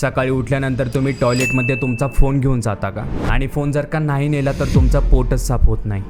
सकाळी उठल्यानंतर तुम्ही टॉयलेटमध्ये तुमचा फोन घेऊन जाता का? आणि फोन जर का नाही नेला तर तुमचा पोटच साफ होत नाही.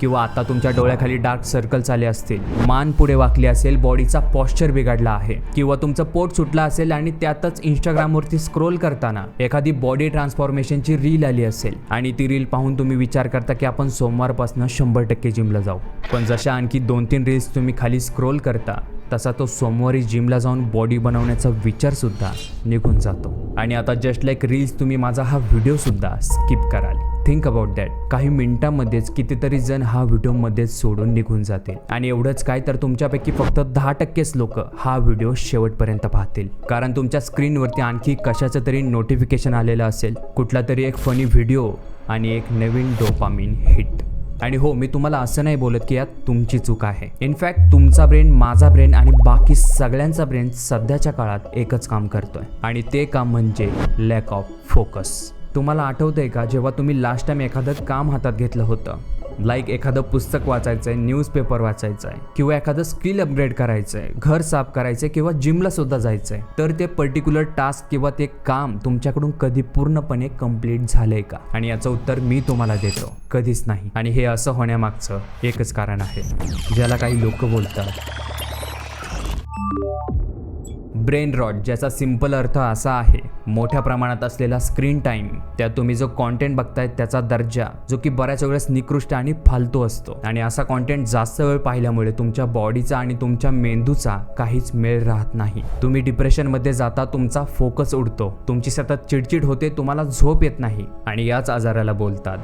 किंवा आता तुमच्या डोळ्याखाली डार्क सर्कल्स आले असतील मान पुढे वाकली असेल बॉडीचा पॉश्चर बिघडला आहे किंवा तुमचं पोट सुटलं असेल आणि त्यातच इंस्टाग्रामवरती स्क्रोल करताना एखादी बॉडी ट्रान्सफॉर्मेशनची रील आली असेल आणि ती रील पाहून तुम्ही विचार करता की आपण सोमवारपासून शंभर टक्के जिमला जाऊ. पण जशा आणखी दोन तीन रील्स तुम्ही खाली स्क्रोल करता तसा तो सोमवारी जिमला जाऊन बॉडी बनवण्याचा विचारसुद्धा निघून जातो. आणि आता जस्ट लाईक रील्स तुम्ही माझा हा व्हिडिओसुद्धा स्किप कराल. थिंक अबाउट दॅट काही मिनिटांमध्येच कितीतरी जण हा व्हिडिओमध्येच सोडून निघून जातील. आणि एवढंच काय तर तुमच्यापैकी फक्त दहा टक्केच लोक हा व्हिडिओ शेवटपर्यंत पाहतील. कारण तुमच्या स्क्रीनवरती आणखी कशाचं तरी नोटिफिकेशन आलेलं असेल. कुठला तरी एक फनी व्हिडिओ आणि एक नवीन डोपामिन हिट आणि हो मी तुम्हाला असं नाही बोलत की यात तुमची चूक आहे. इनफॅक्ट तुमचा ब्रेन माझा ब्रेन आणि बाकी सगळ्यांचा ब्रेन सध्याच्या काळात एकच काम करतोय. आणि ते काम म्हणजे लॅक ऑफ फोकस तुम्हाला आठवतंय का जेव्हा तुम्ही लास्ट टाइम एखादं काम हातात घेतलं होतं? लाईक एखादं पुस्तक वाचायचं आहे न्यूजपेपर वाचायचं आहे किंवा एखादं स्किल अपग्रेड करायचं आहे घर साफ करायचं आहे किंवा जिमला सुद्धा जायचं आहे तर ते पर्टिक्युलर टास्क किंवा ते काम तुमच्याकडून कधी पूर्णपणे कंप्लीट झालंय का? आणि याचं उत्तर मी तुम्हाला देतो. कधीच नाही. आणि हे असं होण्यामागचं एकच कारण आहे. ज्याला काही लोक बोलतात. ब्रेन रॉट ज्याचा सिंपल अर्थ असा आहे मोठ्या प्रमाणात असलेला स्क्रीन टाईम त्यात तुम्ही जो कॉन्टेंट बघताय त्याचा दर्जा जो की बऱ्याच वेळेस निकृष्ट आणि फालतू असतो. आणि असा कॉन्टेंट जास्त वेळ पाहिल्यामुळे तुमच्या बॉडीचा आणि तुमच्या मेंदूचा काहीच मेळ राहत नाही. तुम्ही डिप्रेशनमध्ये जाता तुमचा फोकस उडतो. तुमची सतत चिडचिड होते तुम्हाला झोप येत नाही. आणि याच आजाराला बोलतात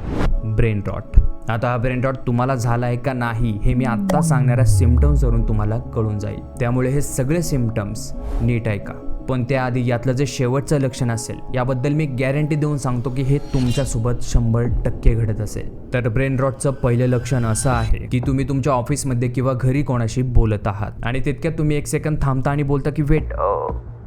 ब्रेन रॉट. आता हा ब्रेन रॉट तुम्हाला झाला आहे का नाही हे मी आत्ता सांगणाऱ्या सिमटम्सवरून तुम्हाला कळून जाईल. त्यामुळे हे सगळे सिमटम्स नीट ऐका पण त्याआधी यातलं जे शेवटचं लक्षण असेल याबद्दल मी गॅरंटी देऊन सांगतो की हे तुमच्यासोबत शंभर टक्के घडत असेल. तर ब्रेन रॉटचं पहिलं लक्षण असं आहे की तुम्ही तुमच्या ऑफिसमध्ये किंवा घरी कोणाशी बोलत आहात. आणि तितक्यात तुम्ही एक सेकंद थांबता आणि बोलता की वेट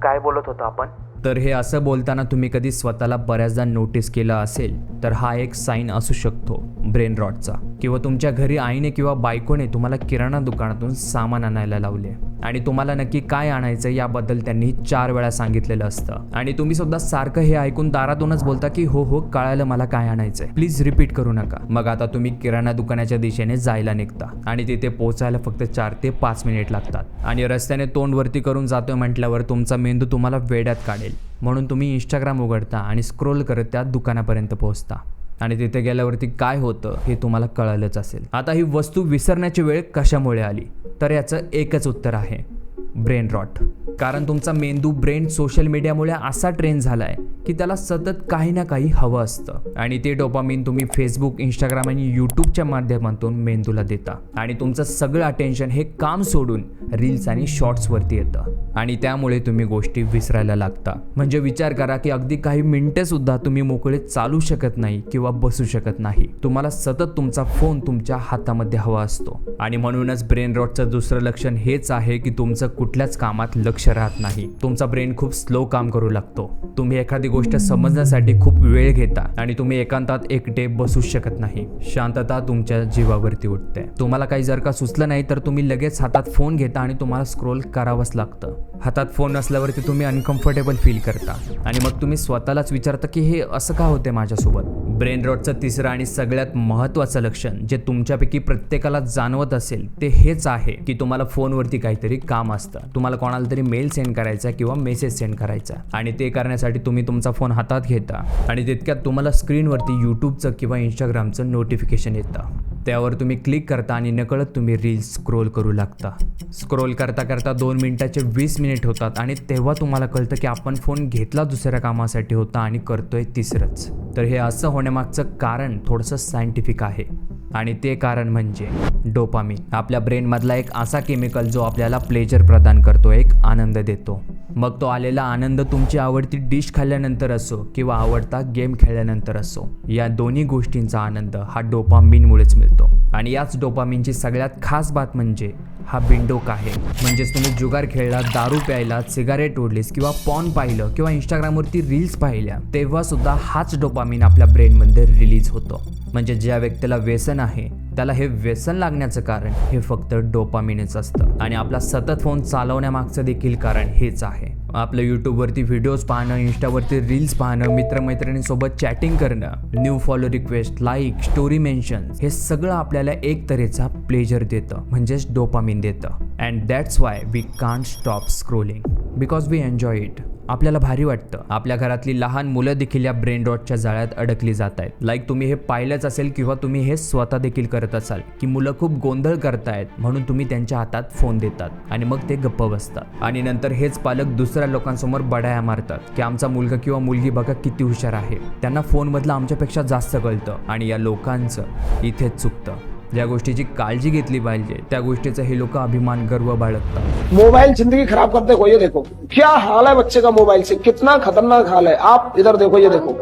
काय बोलत होतो आपण? तर हे असं बोलताना तुम्ही कधी स्वतःला बऱ्याचदा नोटीस केलं असेल तर हा एक साईन असू शकतो ब्रेन रॉटचा किंवा तुमच्या घरी आईने किंवा बायकोने तुम्हाला किराणा दुकानातून सामान आणायला लावले. आणि तुम्हाला नक्की काय आणायचं याबद्दल त्यांनी चार वेळा सांगितलेलं असतं. आणि तुम्ही सुद्धा सारखं हे ऐकून दारातूनच बोलता की हो हो कळायला मला काय आणायचंय. प्लीज रिपीट करू नका. मग आता तुम्ही किराणा दुकानाच्या दिशेने जायला निघता. आणि तिथे पोहोचायला फक्त चार ते पाच मिनिट लागतात. आणि रस्त्याने तोंडवरती करून जातोय म्हटल्यावर तुमचा मेंदू तुम्हाला वेड्यात काढेल. म्हणून तुम्ही इंस्टाग्राम उघडता आणि स्क्रोल करत त्या दुकानापर्यंत पोहोचता. आणि तिथे गेल्यावरती काय होतं हे तुम्हाला कळालंच असेल. आता ही वस्तू विसरण्याची वेळ कशामुळे आली? तर याचं एकच उत्तर आहे. Brain rot. कारण तुमचा मेंदू ब्रेन सोशल मीडियामुळे असा ट्रेन झाला आहे की त्याला सतत काही ना काही हवं असतं. आणि ते डोपामिन तुम्ही फेसबुक इंस्टाग्राम आणि यूट्यूबच्या माध्यमातून मेंदूला देता. आणि तुमचं सगळं अटेन्शन हे काम सोडून रील्स आणि शॉर्ट्सवरती येतं. आणि त्यामुळे तुम्ही गोष्टी विसरायला लागता. म्हणजे विचार करा की अगदी काही मिनटेसुद्धा तुम्ही मोकळे चालू शकत नाही किंवा बसू शकत नाही. तुम्हाला सतत तुमचा फोन तुमच्या हातामध्ये हवा असतो. आणि म्हणूनच ब्रेन रॉटचं दुसरं लक्षण हेच आहे की तुमचं कुठल्याच कामात लक्ष राहत नाही. तुमचा ब्रेन खूप स्लो काम करू लागतो. तुम्ही एखादी गोष्ट समजण्यासाठी खूप वेळ घेता आणि तुम्ही एकांतात एकटे बसूच शकत नाही. शांतता तुमच्या जीवावरती उठते. तुम्हाला काही जर का सुचलं नाही तर तुम्ही लगेच हातात फोन घेता आणि तुम्हाला स्क्रोल करावंच लागतं. हातात फोन नसल्यावरती तुम्ही अनकम्फर्टेबल फील करता. आणि मग तुम्ही स्वतःलाच विचारता की हे असं का होते माझ्यासोबत? ब्रेन रॉटचं तिसरं आणि सगळ्यात महत्त्वाचं लक्षण जे तुमच्यापैकी प्रत्येकाला जाणवत असेल ते हेच आहे की तुम्हाला फोनवरती काहीतरी काम असतं. तुम्हाला कोणाला तरी मेल सेंड करायचा किंवा मेसेज सेंड करायचा. आणि ते करण्यासाठी तुम्ही तुमचा फोन हातात घेता. आणि तितक्यात तुम्हाला स्क्रीनवरती यूट्यूबचं किंवा इंस्टाग्रामचं नोटिफिकेशन येतं. त्यावर तुम्ही क्लिक करता आणि नकळत तुम्ही रील्स स्क्रोल करू लागता. स्क्रोल करता करता दोन मिनिटाचे वीस मिनिट होतात आणि तेव्हा तुम्हाला कळतं की आपण फोन घेतला दुसऱ्या कामासाठी होता आणि करतोय तिसरंच. तर हे असं होण्यामागचं कारण थोडंसं सायंटिफिक आहे. आणि ते कारण म्हणजे डोपामिन. आपल्या ब्रेनमधला एक असा केमिकल जो आपल्याला प्लेजर प्रदान करतो एक आनंद देतो. मग तो आलेला आनंद तुमची आवडती डिश खाल्ल्यानंतर असो किंवा आवडता गेम खेळल्यानंतर असो या दोन्ही गोष्टींचा आनंद हा डोपामिनमुळेच मिळतो. आणि याच डोपामिनची सगळ्यात खास बात म्हणजे हा बिंडोक आहे. म्हणजेच तुम्ही जुगार खेळला दारू प्यायला सिगारेट ओढलीस किंवा पॉन पाहिलं किंवा इंस्टाग्रामवरती रील्स पाहिल्या तेव्हा सुद्धा हाच डोपामिन आपल्या ब्रेनमध्ये रिलीज होतो. म्हणजे ज्या व्यक्तीला व्यसन आहे त्याला हे व्यसन लागण्याचं कारण हे फक्त डोपामिनच असतं. आणि आपला सतत फोन चालवण्यामागचं देखील कारण हेच आहे. आपलं यूट्यूबवरती व्हिडिओज पाहणं इंस्टावरती रील्स पाहणं मित्रमैत्रिणींसोबत चॅटिंग करणं new follow request like story mention हे सगळं आपल्याला एक तऱ्हेचा प्लेजर देतं म्हणजेच डोपामिन देतं. And that's why we can't stop scrolling because we enjoy it आपल्याला भारी वाटतं. आपल्या घरातली लहान मुलं देखील या ब्रेन रॉटच्या जाळ्यात अडकली जात आहेत. लाईक तुम्ही हे पाहिलंच असेल किंवा तुम्ही हे स्वतः देखील करत असाल की मुलं खूप गोंधळ करतायत म्हणून तुम्ही त्यांच्या हातात फोन देतात आणि मग ते गप्प बसतात. आणि नंतर हेच पालक दुसऱ्या लोकांसमोर बडाया मारतात की आमचा मुलगा किंवा मुलगी बघा किती हुशार आहे. त्यांना फोनमधलं आमच्यापेक्षा जास्त कळतं आणि या लोकांचं इथेच चुकतं. ज्या गोष्टीची काळजी घेतली पाहिजे त्या गोष्टीचा हे लोक अभिमान गर्व बाळगतात. मोबाइल जिंदगी खराब करते हो ये देखो. क्या हाल है बच्चे का मोबाइल से? कितना खतरनाक हाल है आप इधर देखो ये देखो.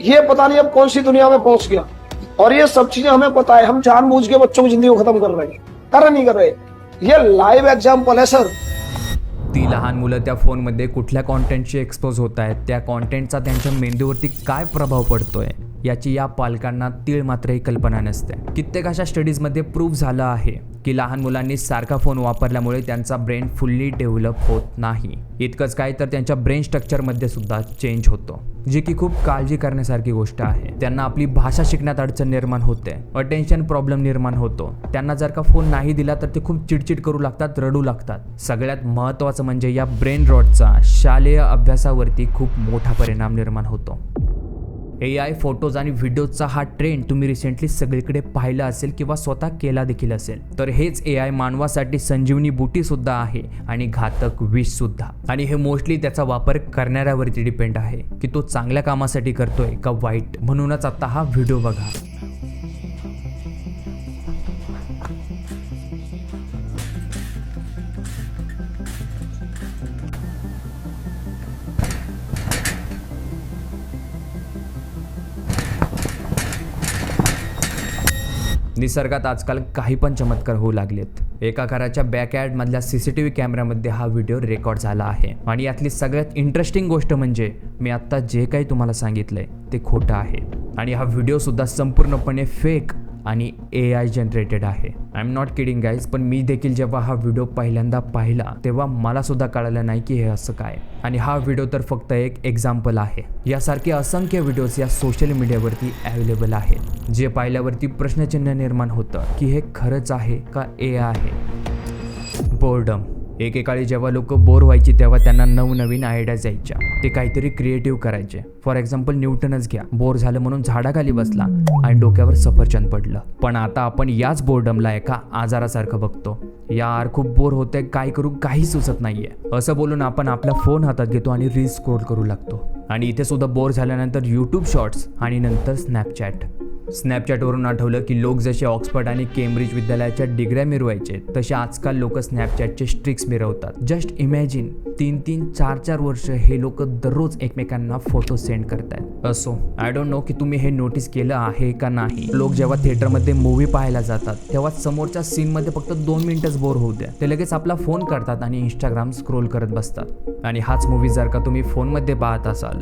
ये पता नहीं अब कौन सी दुनिया में पहुंच गया। और ये सब चीजें हमें पता है। हम जानबूझ के बच्चों की जिंदगी को खत्म कर रहे हैं। कर नहीं कर रहे। ये लाइव एग्जाम्पल है सर ती लहान मुलं त्या फोनमध्ये कुठल्या कॉन्टेंटशी एक्सपोज होत आहेत त्या कॉन्टेंटचा त्यांच्या मेंदूवरती काय प्रभाव पडतोय? याची या पालकांना तीळ मात्रही कल्पना नसते. कित्येक अशा स्टडीजमध्ये प्रूव्ह झालं आहे की लहान मुलांनी सारखा फोन वापरल्यामुळे त्यांचा ब्रेन फुल्ली डेव्हलप होत नाही. इतकंच काय तर त्यांच्या ब्रेन स्ट्रक्चरमध्ये सुद्धा चेंज होतो. जी की खूप काळजी करण्यासारखी गोष्ट आहे. त्यांना आपली भाषा शिकण्यात अडचण निर्माण होते. अटेन्शन प्रॉब्लेम निर्माण होतो. त्यांना जर का फोन नाही दिला तर ते खूप चिडचिड करू लागतात रडू लागतात. सगळ्यात महत्त्वाचं म्हणजे या ब्रेन रॉटचा शालेय अभ्यासावरती खूप मोठा परिणाम निर्माण होतो. ए आय फोटोज आणि व्हिडिओजचा हा ट्रेंड तुम्ही रिसेंटली सगळीकडे पाहिला असेल किंवा स्वतः केला देखील असेल. तर हेच ए आय मानवासाठी संजीवनी बुटी सुद्धा आहे आणि घातक विष सुद्धा. आणि हे मोस्टली त्याचा वापर करणाऱ्यावरती डिपेंड आहे की तो चांगल्या कामासाठी करतोय का वाईट. म्हणूनच आता हा व्हिडिओ बघा. निसर्गात आजकाल काही पण चमत्कार होऊ लागलेत. एका घराच्या back C C T V कॅमेऱ्यामध्ये हा व्हिडिओ रेकॉर्ड झाला आहे. आणि यातली सगळ्यात इंटरेस्टिंग गोष्ट म्हणजे मी आत्ता जे काही तुम्हाला सांगितलंय ते खोटं आहे. आणि हा व्हिडिओ सुद्धा संपूर्णपणे फेक आणि ए आय जनरेटेड आहे. I am not kidding guys पण मी देखील जेव्हा हा व्हिडिओ पहिल्यांदा पाहिला तेव्हा मला सुद्धा कळालं नाही की हे असं काय. आणि हा व्हिडिओ तर फक्त एक एक्झाम्पल आहे. यासारखे असंख्य व्हिडिओज या सोशल मीडियावरती अवेलेबल आहेत जे पाहिल्यावरती प्रश्नचिन्ह निर्माण होतं की हे खरंच आहे का ए आहे? बोर्डम एकेकाळी जेव्हा लोक बोर व्हायची तेव्हा त्यांना नवनवीन आयडियाज यायच्या ते काहीतरी क्रिएटिव्ह करायचे. फॉर एक्झाम्पल न्यूटनच घ्या. बोर झालं म्हणून झाडाखाली बसला आणि डोक्यावर सफरचंद पडलं. पण आता आपण याच बोर्डमला एका आजारासारखं बघतो. यार खूप बोर होते काय करू? काही सुचत नाहीये. असं बोलून आपण आपला फोन हातात घेतो आणि रील स्क्रोल करू लागतो. आणि इथे सुद्धा बोर झाल्यानंतर यूट्यूब शॉर्ट्स आणि नंतर स्नॅपचॅट स्नॅपचॅटवरून आठवलं की लोक जसे ऑक्सफर्ड आणि केम्ब्रिज विद्यालयाच्या डिग्र्या मिरवायचे तसे आजकाल लोक स्नॅपचॅटचे स्ट्रिक्स मिरवतात. जस्ट इमॅजिन तीन तीन चार चार वर्ष हे लोक दररोज एकमेकांना फोटो सेंड करतात असो आय डोंट नो की तुम्ही हे नोटीस केलं आहे का नाही. लोक जेव्हा थिएटरमध्ये मूवी पाहायला जातात तेव्हा समोरच्या सीनमध्ये फक्त दोन मिनिटच बोर होऊ द्या. ते लगेच आपला फोन करतात आणि इंस्टाग्राम स्क्रोल करत बसतात. आणि हाच मूवी जर का तुम्ही फोनमध्ये पाहत असाल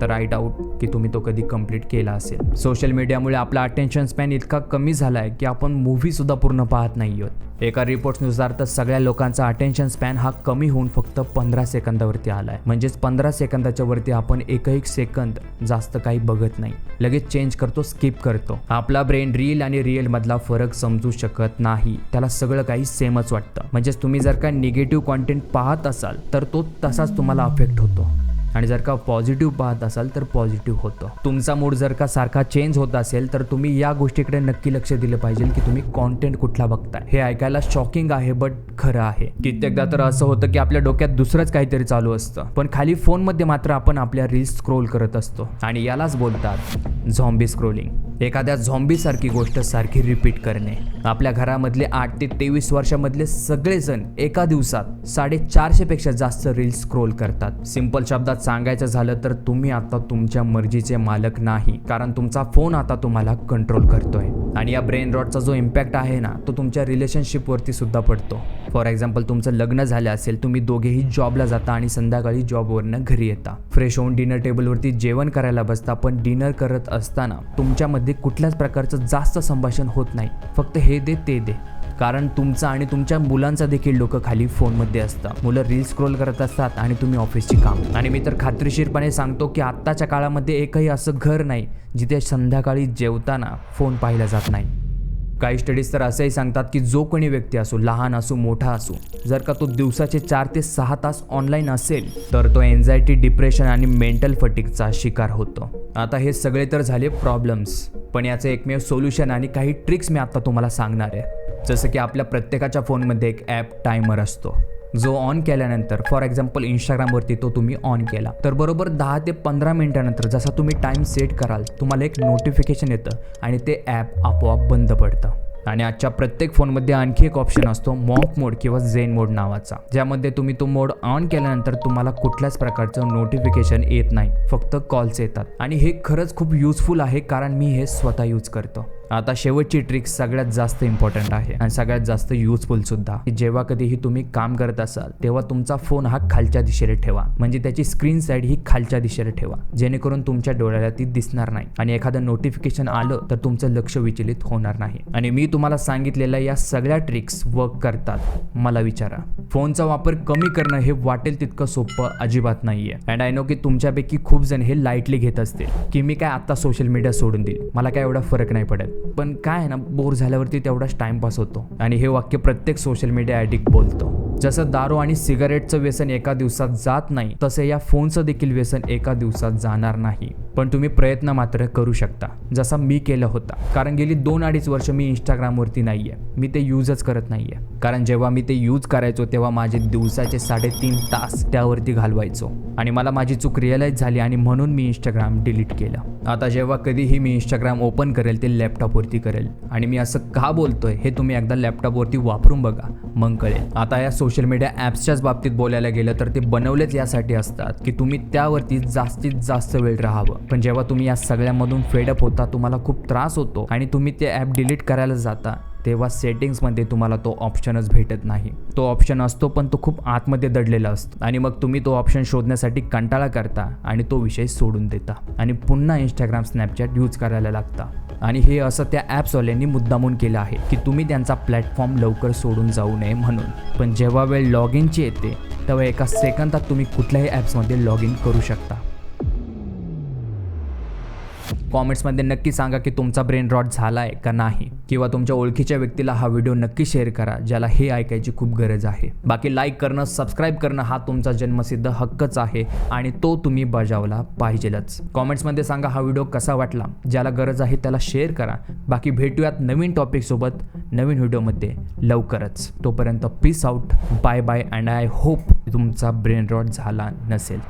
तर आय डाऊट की तुम्ही तो कधी कंप्लीट केला असेल. सोशल मीडियामुळे आपला अटेन्शन स्पॅन इतका कमी झाला आहे की आपण मूव्हीसुद्धा पूर्ण पाहत नाही आहोत. एका रिपोर्ट्सनुसार तर सगळ्या लोकांचा अटेन्शन स्पॅन हा कमी होऊन फक्त पंधरा सेकंदावरती आला आहे म्हणजेच पंधरा सेकंदाच्या वरती आपण एकही सेकंद जास्त काही बघत नाही. लगेच चेंज करतो स्किप करतो. आपला ब्रेन रील आणि रिअल मधला फरक समजू शकत नाही. त्याला सगळं काही सेमच वाटतं. म्हणजेच तुम्ही जर का निगेटिव्ह कॉन्टेंट पाहत असाल तर तो तसाच तुम्हाला अफेक्ट होतो. आणि जर का पॉझिटिव्ह पाहत असाल तर पॉझिटिव्ह होतं. तुमचा मूड जर का सारखा चेंज होत असेल तर तुम्ही या गोष्टीकडे नक्की लक्ष दिलं पाहिजे की तुम्ही कॉन्टेंट कुठला बघताय. हे ऐकायला शॉकिंग आहे बट खरं आहे. कित्येकदा तर असं होतं की आपल्या डोक्यात दुसरंच काहीतरी चालू असतं. पण खाली फोनमध्ये मात्र आपण आपल्या रील्स स्क्रोल करत असतो. आणि यालाच बोलतात झॉम्बी स्क्रोलिंग एखाद्या झॉम्बीसारखी गोष्ट सारखी रिपीट करणे. आपल्या घरामधले आठ ते तेवीस वर्षामधले सगळेजण एका दिवसात साडेचारशे पेक्षा जास्त रील्स स्क्रोल करतात. सिंपल शब्दात सांगायचं झालं तर तुम्ही आता तुमच्या मर्जीचे मालक नाही कारण तुमचा फोन आता तुम्हाला कंट्रोल करतोय. आणि या ब्रेन रॉटचा जो इम्पॅक्ट आहे ना तो तुमच्या रिलेशनशिपवरती सुद्धा पडतो. फॉर एक्झाम्पल तुमचं लग्न झालं असेल तुम्ही दोघेही जॉबला जाता आणि संध्याकाळी जॉबवरनं घरी येता. फ्रेश होऊन डिनर टेबलवरती जेवण करायला बसता पण डिनर करत असताना तुमच्यामध्ये कुठल्याच प्रकारचं जास्त संभाषण होत नाही. फक्त हे दे ते दे. कारण तुमचा आणि तुमच्या मुलांचा देखील लोक खाली फोनमध्ये असतं. मुलं रील स्क्रोल करत असतात आणि तुम्ही ऑफिसची काम. आणि मी तर खात्रीशीरपणे सांगतो की आत्ताच्या काळामध्ये एकही असं घर नाही जिथे संध्याकाळी जेवताना फोन पाहिला जात नाही. काही स्टडीज तर असंही सांगतात की जो कोणी व्यक्ती असो लहान असो मोठा असो जर का तो दिवसाचे चार ते सहा तास ऑनलाईन असेल तर तो एन्झायटी डिप्रेशन आणि मेंटल फटिकचा शिकार होतो. आता हे सगळे तर झाले प्रॉब्लेम्स पण याचं एकमेव सोल्युशन आणि काही ट्रिक्स मी आत्ता तुम्हाला सांगणार आहे. जसं की आपल्या प्रत्येकाच्या फोनमध्ये एक ॲप टायमर असतो. जो ऑन केल्यानंतर फॉर एक्झाम्पल इंस्टाग्रामवरती तो तुम्ही ऑन केला. तर बरोबर दहा ते पंधरा मिनिटानंतर जसा तुम्ही टाईम सेट कराल तुम्हाला एक नोटिफिकेशन येतं आणि ते ॲप आपोआप बंद पडतं. आणि आजच्या प्रत्येक फोनमध्ये आणखी एक ऑप्शन असतो मॉक मोड किंवा झेन मोड नावाचा. ज्यामध्ये तुम्ही तो मोड ऑन केल्यानंतर तुम्हाला कुठल्याच प्रकारचं नोटिफिकेशन येत नाही. फक्त कॉल्स येतात. आणि हे खरंच खूप युजफुल आहे कारण मी हे स्वतः यूज करतो. आता शेवटची ट्रिक सगळ्यात जास्त इम्पॉर्टंट आहे आणि सगळ्यात जास्त युजफुल सुद्धा. जेव्हा कधीही तुम्ही काम करत असाल तेव्हा तुमचा फोन हा खालच्या दिशेने ठेवा. म्हणजे त्याची स्क्रीन साईड ही खालच्या दिशेने ठेवा. जेणेकरून तुमच्या डोळ्याला ती दिसणार नाही. आणि एखादं नोटिफिकेशन आलं तर तुमचं लक्ष विचलित होणार नाही. आणि मी तुम्हाला सांगितलेल्या या सगळ्या ट्रिक्स वर्क करतात. मला विचारा फोनचा वापर कमी करणं हे वाटेल तितकं सोपं अजिबात नाहीये. अँड आय नो की तुमच्यापैकी खूप जण हे लाईटली घेत असतील. की मी काय आता सोशल मीडिया सोडून देईल? मला काय एवढा फरक नाही पडत. पण काय आहे ना बोर झाल्यावरती तेवढाच टाइमपास होतो. आणि हे वाक्य प्रत्येक सोशल मीडिया ॲडिक्ट बोलतो. जसं दारू आणि सिगारेटचं व्यसन एका दिवसात जात नाही तसं या फोनचं देखील व्यसन एका दिवसात जाणार नाही. पण तुम्ही प्रयत्न मात्र करू शकता जसा मी केलं होता. कारण गेली दोन अडीच वर्ष मी इंस्टाग्रामवरती नाही आहे मी ते यूजच करत नाही आहे कारण जेव्हा मी ते यूज करायचो तेव्हा माझे दिवसाचे साडेतीन तास त्यावरती घालवायचो. आणि मला माझी चूक रिअलाईज झाली आणि म्हणून मी इंस्टाग्राम डिलीट केलं. आता जेव्हा कधीही मी इंस्टाग्राम ओपन करेल ते लॅपटॉपवरती करेल. आणि मी असं का बोलतोय हे तुम्ही एकदा लॅपटॉपवरती वापरून बघा मग कळेल. आता या सोशल मीडिया ॲप्सच्याच बाबतीत बोलायला गेलं तर ते बनवलेच यासाठी असतात की तुम्ही त्यावरती जास्तीत जास्त वेळ राहावं. पण जेव्हा तुम्ही या सगळ्यामधून फेडअप होता तुम्हाला खूप त्रास होतो आणि तुम्ही ते ॲप डिलीट करायला जाता तेव्हा सेटिंग्समध्ये तुम्हाला तो ऑप्शनच भेटत नाही. तो ऑप्शन असतो पण तो खूप आतमध्ये दडलेला असतो. आणि मग तुम्ही तो ऑप्शन शोधण्यासाठी कंटाळा करता आणि तो विषय सोडून देता. आणि पुन्हा इंस्टाग्राम स्नॅपचॅट यूज करायला लागता. आणि हे असं त्या ॲप्सवाल्यांनी मुद्दामून केलं आहे की तुम्ही त्यांचा प्लॅटफॉर्म लवकर सोडून जाऊ नये म्हणून. पण जेव्हा वेळ लॉग इनची येते तेव्हा एका सेकंदात तुम्ही कुठल्याही ॲप्समध्ये लॉग इन करू शकता. कॉमेंट्समध्ये नक्की सांगा की तुमचा ब्रेन रॉट झाला आहे का नाही. किंवा तुमच्या ओळखीच्या व्यक्तीला हा व्हिडिओ नक्की शेअर करा ज्याला हे ऐकायची खूप गरज आहे. बाकी लाईक करणं सबस्क्राईब करणं हा तुमचा जन्मसिद्ध हक्कच आहे आणि तो तुम्ही बजावला पाहिजेलच. कॉमेंट्समध्ये सांगा हा व्हिडिओ कसा वाटला ज्याला गरज आहे त्याला शेअर करा. बाकी भेटूयात नवीन टॉपिकसोबत नवीन व्हिडिओमध्ये लवकरच. तोपर्यंत peace out bye bye and I hope तुमचा ब्रेन रॉट झाला नसेल.